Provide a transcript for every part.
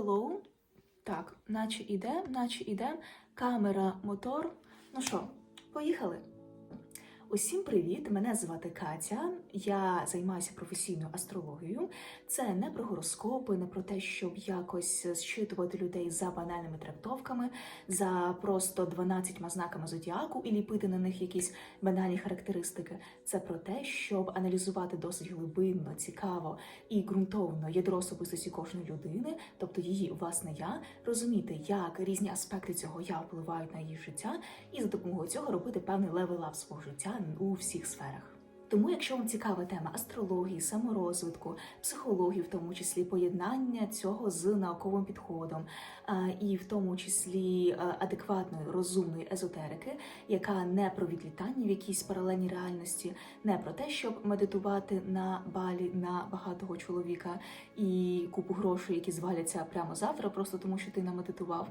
hello. Так, наче іде, наче іде. Камера, мотор. Ну що, поїхали? Усім привіт! Мене звати Катя. Я займаюся професійною астрологією. Це не про гороскопи, не про те, щоб якось зчитувати людей за банальними трактовками, за просто 12 знаками зодіаку і ліпити на них якісь банальні характеристики. Це про те, щоб аналізувати досить глибинно, цікаво і ґрунтовно ядро особистості кожної людини, тобто її власне я, розуміти, як різні аспекти цього я впливають на її життя, і за допомогою цього робити певний левел-ап свого життя у всіх сферах. Тому, якщо вам цікава тема астрології, саморозвитку, психології, в тому числі поєднання цього з науковим підходом, і в тому числі адекватної розумної езотерики, яка не про відлітання в якійсь паралельній реальності, не про те, щоб медитувати на балі на багатого чоловіка і купу грошей, які зваляться прямо завтра, просто тому що ти намедитував,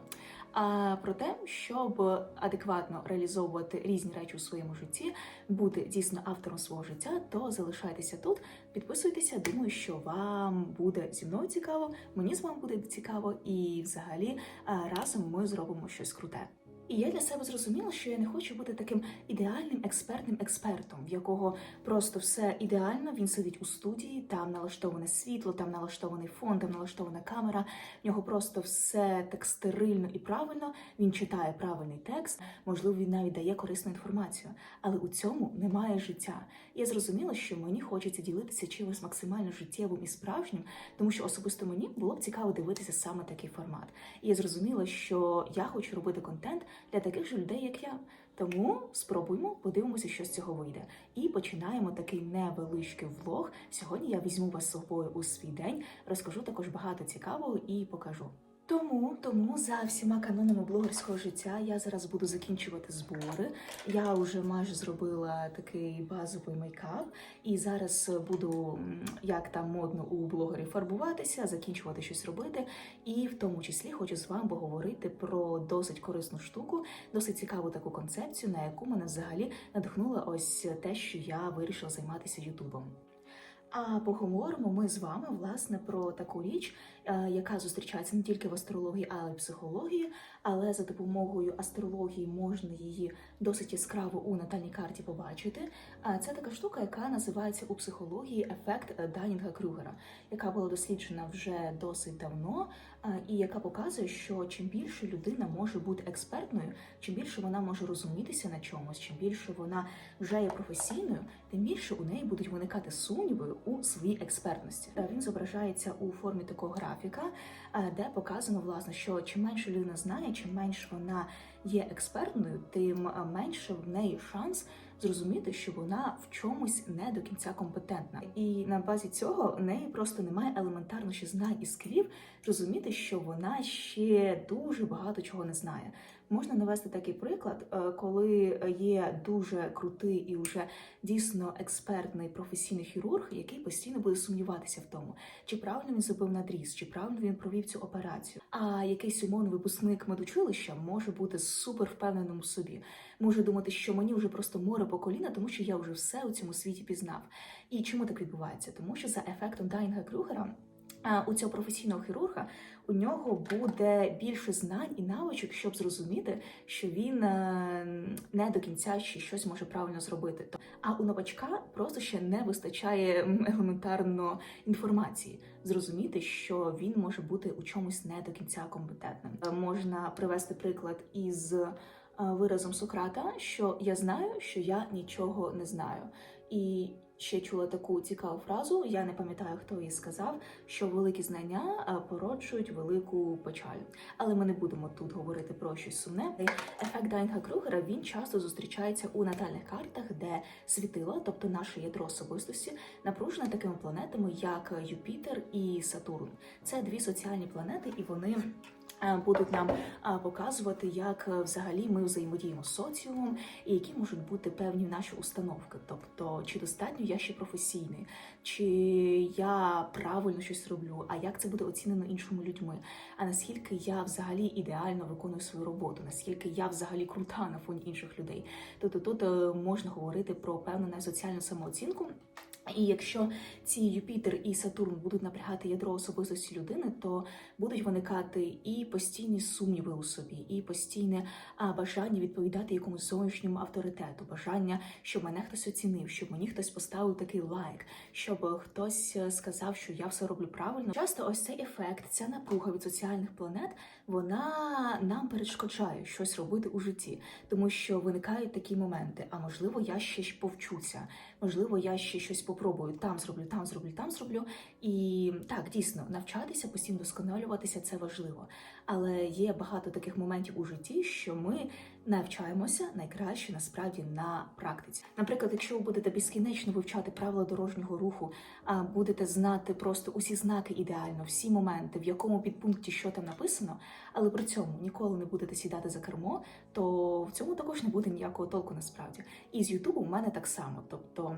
про те, щоб адекватно реалізовувати різні речі у своєму житті, бути дійсно автором свого життя, то залишайтеся тут, підписуйтеся. Думаю, що вам буде зі мною цікаво, мені з вами буде цікаво, і взагалі разом ми зробимо щось круте. І я для себе зрозуміла, що я не хочу бути таким ідеальним експертним експертом, в якого просто все ідеально. Він сидить у студії, там налаштоване світло, там налаштований фон, там налаштована камера. В нього просто все так стерильно і правильно. Він читає правильний текст, можливо, він навіть дає корисну інформацію. Але у цьому немає життя. Я зрозуміла, що мені хочеться ділитися чимось максимально життєвим і справжнім, тому що особисто мені було б цікаво дивитися саме такий формат. І я зрозуміла, що я хочу робити контент для таких же людей, як я. Тому спробуємо, подивимося, що з цього вийде. І починаємо такий невеличкий влог. Сьогодні я візьму вас з собою у свій день, розкажу також багато цікавого і покажу. Тому, тому за всіма канонами блогерського життя я зараз буду закінчувати збори. Я вже майже зробила такий базовий мейкап, і зараз буду, як там модно у блогерів, фарбуватися, закінчувати щось робити. І в тому числі хочу з вами поговорити про досить корисну штуку, досить цікаву таку концепцію, на яку мене взагалі надихнуло ось те, що я вирішила займатися Ютубом. А поговоримо ми з вами власне про таку річ, е, яка зустрічається не тільки в астрології, але й в психології. Але за допомогою астрології можна її досить яскраво у натальній карті побачити. А це така штука, яка називається у психології ефект Данінга Крюгера, яка була досліджена вже досить давно, і яка показує, що чим більше людина може бути експертною, чим більше вона може розумітися на чомусь, чим більше вона вже є професійною, тим більше у неї будуть виникати сумніви у своїй експертності. Е, Він зображається у формі такого графіка, е, де показано власне, що чим менше людина знає, чим менше вона є експертною, тим е, менше в неї шанс зрозуміти, що вона в чомусь не до кінця компетентна. І на базі цього в неї просто немає елементарно ще знань і скілів розуміти, що вона ще дуже багато чого не знає. Можна навести такий приклад, е, коли є дуже крутий і вже дійсно експертний професійний хірург, який постійно буде сумніватися в тому, чи правильно він зробив надріз, чи правильно він провів цю операцію. А якийсь умовний випускник медучилища може бути супер впевненим у собі, може думати, що мені вже просто море по коліна, тому що я вже все у цьому світі пізнав. І чому так відбувається? Тому що за ефектом Дайнга Крюгера. У цього професійного хірурга у нього буде більше знань і навичок, щоб зрозуміти, що він е, не до кінця ще щось може правильно зробити. А у новачка просто ще не вистачає елементарно інформації, зрозуміти, що він може бути у чомусь не до кінця компетентним. Е, Можна привести приклад із е, виразом Сократа, що я знаю, що я нічого не знаю. І ще чула таку цікаву фразу. Я не пам'ятаю, хто її сказав, що великі знання породжують велику печаль. Але ми не будемо тут говорити про щось сумне. Ефект Дайнга Крюгера він часто зустрічається у натальних картах, де світило, тобто наше ядро особистості, напружене такими планетами, як Юпітер і Сатурн. Це дві соціальні планети, і вони. Е, Будуть нам показувати, як е, взагалі ми взаємодіємо з соціумом, і які можуть бути певні наші установки. Тобто, чи достатньо я ще професійний, чи я правильно щось роблю, а як це буде оцінено іншими людьми? А наскільки я взагалі ідеально виконую свою роботу, наскільки я взагалі крута на фоні інших людей? Тобто тут е, можна говорити про певну соціальну самооцінку. І якщо ці Юпітер і Сатурн будуть напрягати ядро особистості людини, то будуть виникати і постійні сумніви у собі, і постійне бажання відповідати якомусь зовнішньому авторитету, бажання, щоб мене хтось оцінив, щоб мені хтось поставив такий лайк, щоб хтось е, сказав, що я все роблю правильно. Часто ось цей ефект, ця напруга від соціальних планет, вона нам перешкоджає щось робити у житті, тому що виникають такі моменти. А можливо, я ще ж повчуся, можливо, я ще щось попробую. Там зроблю, там зроблю, там зроблю. І так, дійсно, навчатися, постійно досконалюватися це важливо. Але є багато таких моментів у житті, що ми навчаємося найкраще насправді на практиці. Наприклад, якщо ви будете безкінечно вивчати правила дорожнього руху, а будете знати просто усі знаки ідеально, всі моменти, в якому підпункті що там написано, але при цьому ніколи не будете сідати за кермо, то в цьому також не буде ніякого толку насправді. І з Ютубу в мене так само. Тобто.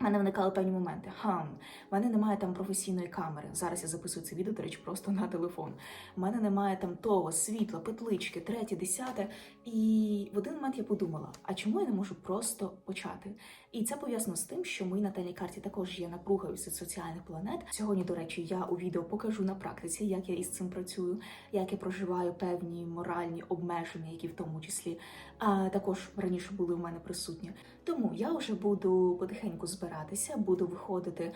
В мене виникали певні моменти. Хам, в мене немає там професійної камери. Зараз я записую це відео, до речі, просто на телефон. У мене немає там того, світла, петлички, третє, десяте. І в один момент я подумала: а чому я не можу просто почати? І це пов'язано з тим, що в моїй натальній карті також є напруга від соціальних планет. Сьогодні, до речі, я у відео покажу на практиці, як я із цим працюю, як я проживаю певні моральні обмеження, які в тому числі а, також раніше були у мене присутні. Тому я вже буду потихеньку збиратися, буду виходити,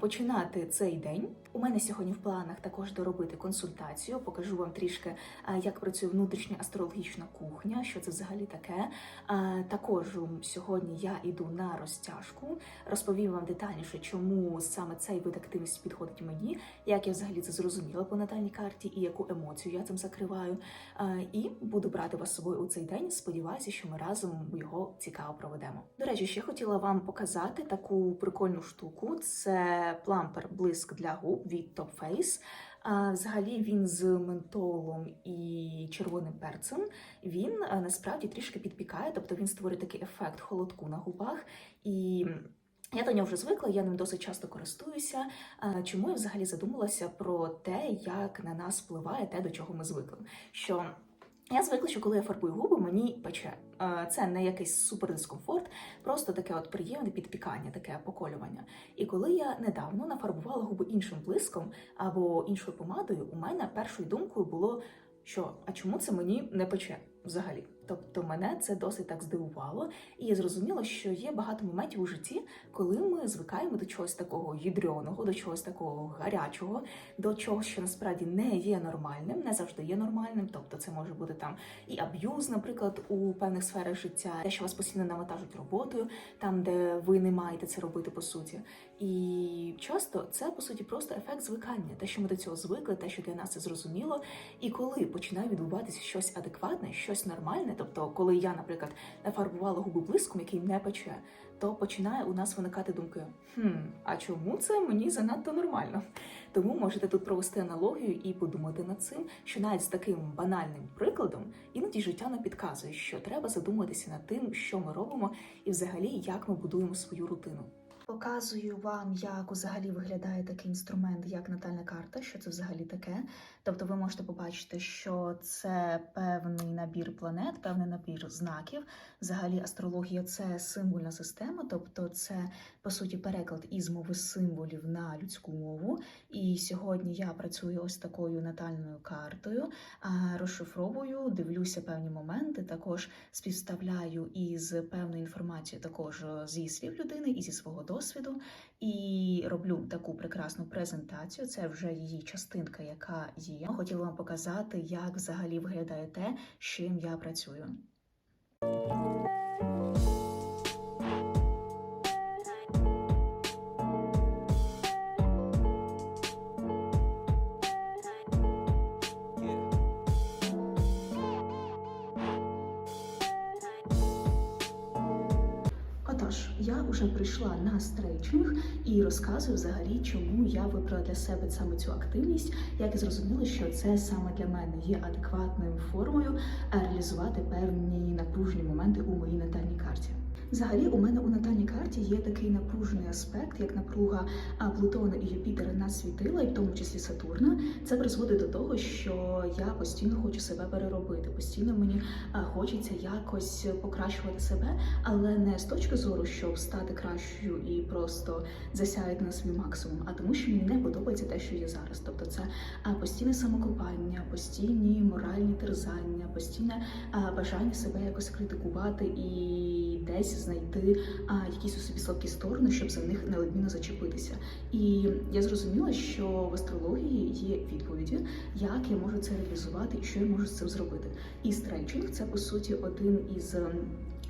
починати цей день. У мене сьогодні в планах також доробити консультацію. Покажу вам трішки, як працює внутрішня астрологічна кухня, що це взагалі таке. Також сьогодні я іду на розтяжку, розповім вам детальніше, чому саме цей вид активності підходить мені, як я взагалі це зрозуміла по натальній карті і яку емоцію я цим закриваю. І буду брати вас з собою у цей день. Сподіваюся, що ми разом його цікаво проведемо. До речі, ще хотіла вам показати таку прикольну штуку. Це плампер блиск для губ від Top Face. Взагалі він з ментолом і червоним перцем. Він насправді трішки підпікає, тобто він створює такий ефект холодку на губах. І я до нього вже звикла, я ним досить часто користуюся. Чому я взагалі задумалася про те, як на нас впливає те, до чого ми звикли? Що я звикла, що коли я фарбую губи, мені пече. Е, Це не якийсь супер дискомфорт, просто таке от приємне підпікання, таке поколювання. І коли я недавно нафарбувала губи іншим блиском або іншою помадою, у мене першою думкою було, що а чому це мені не пече взагалі? Тобто мене це досить так здивувало, і я зрозуміла, що є багато моментів у житті, коли ми звикаємо до чогось такого ядрьоного, до чогось такого гарячого, до чогось, що насправді не є нормальним, не завжди є нормальним. Тобто, це може бути там і аб'юз, наприклад, у певних сферах життя, те, що вас постійно навантажують роботою, там, де ви не маєте це робити по суті. І часто це по суті просто ефект звикання, те, що ми до цього звикли, те, що для нас це зрозуміло. І коли починає відбуватися щось адекватне, щось нормальне, тобто, коли я, наприклад, нафарбувала губи блиском, який не пече, то починає у нас виникати думки: хм, а чому це мені занадто нормально? Тому можете тут провести аналогію і подумати над цим, що навіть з таким банальним прикладом іноді життя нам підказує, що треба задуматися над тим, що ми робимо, і взагалі як ми будуємо свою рутину. Показую вам, як взагалі виглядає такий інструмент, як натальна карта, що це взагалі таке. Тобто ви можете побачити, що це певний набір планет, певний набір знаків. Взагалі, астрологія це символьна система, тобто це по суті переклад із мови символів на людську мову. І сьогодні я працюю ось такою натальною картою, розшифровую, дивлюся певні моменти, також співставляю із певною інформацією, також е, зі слів людини і зі свого досвіду. І роблю таку прекрасну презентацію. Це вже її частинка, яка є. Хотіла вам показати, як взагалі виглядає те, з чим я працюю. Вже прийшла на стрейчинг і розказую взагалі, чому я вибрала для себе саме цю активність, як і зрозуміла, що це саме для мене є адекватною формою е, реалізувати певні напружені моменти у моїй натальній карті. Взагалі, у мене у натальній карті є такий напружений аспект, як напруга Плутона і Юпітера на світила, і в тому числі Сатурна. Це призводить до того, що я постійно хочу себе переробити. Постійно мені хочеться якось покращувати себе, але не з точки зору, щоб стати кращою і просто засяяти на свій максимум, а тому, що мені не подобається те, що є зараз. Тобто, це постійне самокопання, постійні моральні терзання, постійне бажання себе якось критикувати і десь знайти а, якісь у собі слабкі сторони, щоб за них неодмінно зачепитися. І я зрозуміла, що в астрології є відповіді, як я можу це реалізувати і що я можу з цим зробити. І стрейчинг це по суті один із.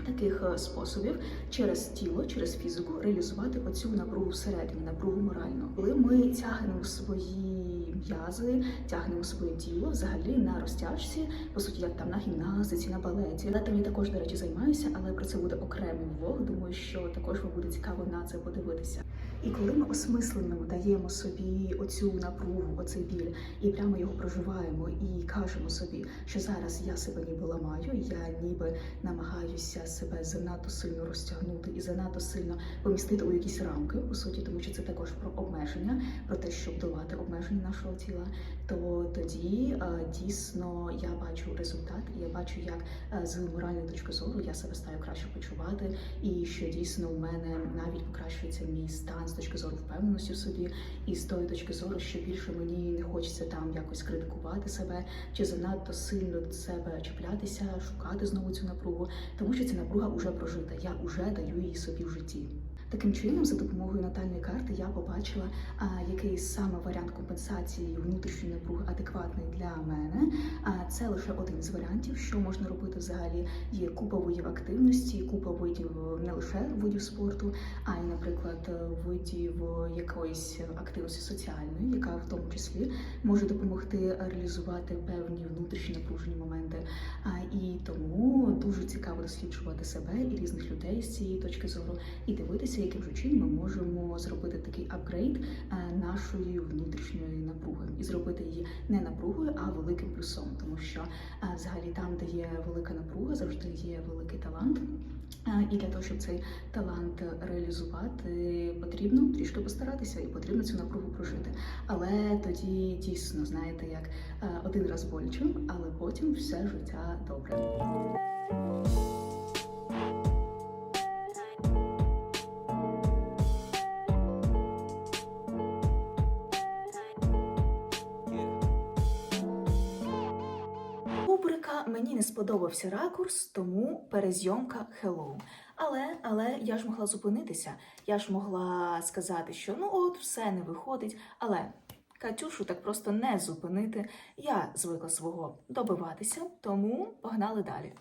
Таких е, способів через тіло, через фізику реалізувати оцю напругу всередині, напругу моральну. Коли ми тягнемо свої м'язи, тягнемо своє тіло взагалі на розтяжці, по суті, як там на гімнастиці, на балеті. Там я також, до речі, займаюся, але про це буде окремий влог. Думаю, що також вам буде цікаво на це подивитися. І коли ми осмисленням даємо собі оцю напругу, оцей біль, і прямо його проживаємо, і кажемо собі, що зараз я себе ніби ламаю, я ніби намагаюся себе занадто сильно розтягнути і занадто сильно помістити у якісь рамки, по суті, тому що це також про обмеження, про те, щоб долати обмеження нашого тіла. То тоді е, дійсно я бачу результат, і я бачу, як е, з моральної точки зору я себе стаю краще почувати, і що дійсно у мене навіть покращується мій стан з точки зору впевненості в собі, і з тої точки зору, що більше мені не хочеться там якось критикувати себе чи занадто сильно до себе чіплятися, шукати знову цю напругу, тому що ця напруга вже прожита. Я вже даю її собі в житті. Таким чином, за допомогою натальної карти, я побачила, який саме варіант компенсації внутрішньої напруги адекватний для мене. А це лише один з варіантів, що можна робити взагалі. Є купа видів активності, купа видів е, не лише видів спорту, а й, наприклад, е, видів якоїсь активності соціальної, яка в тому числі може допомогти реалізувати певні внутрішні напружені моменти. А, і тому дуже цікаво досліджувати себе і різних людей з цієї точки зору, і дивитися, яким же чином ми можемо зробити такий апгрейд е, нашої внутрішньої напруги і зробити її не напругою, а великим плюсом, тому що е, взагалі там, де є велика напруга, завжди є великий талант. Е, І для того, щоб цей талант реалізувати, потрібно трішки постаратися і потрібно цю напругу прожити. Але тоді дійсно знаєте, як один раз боляче, але потім все життя добре. Мені не сподобався ракурс, тому перезйомка Hello. Але, але я ж могла зупинитися. Я ж могла сказати, що ну от все не виходить. Але Катюшу так просто не зупинити. Я звикла свого добиватися, тому погнали далі.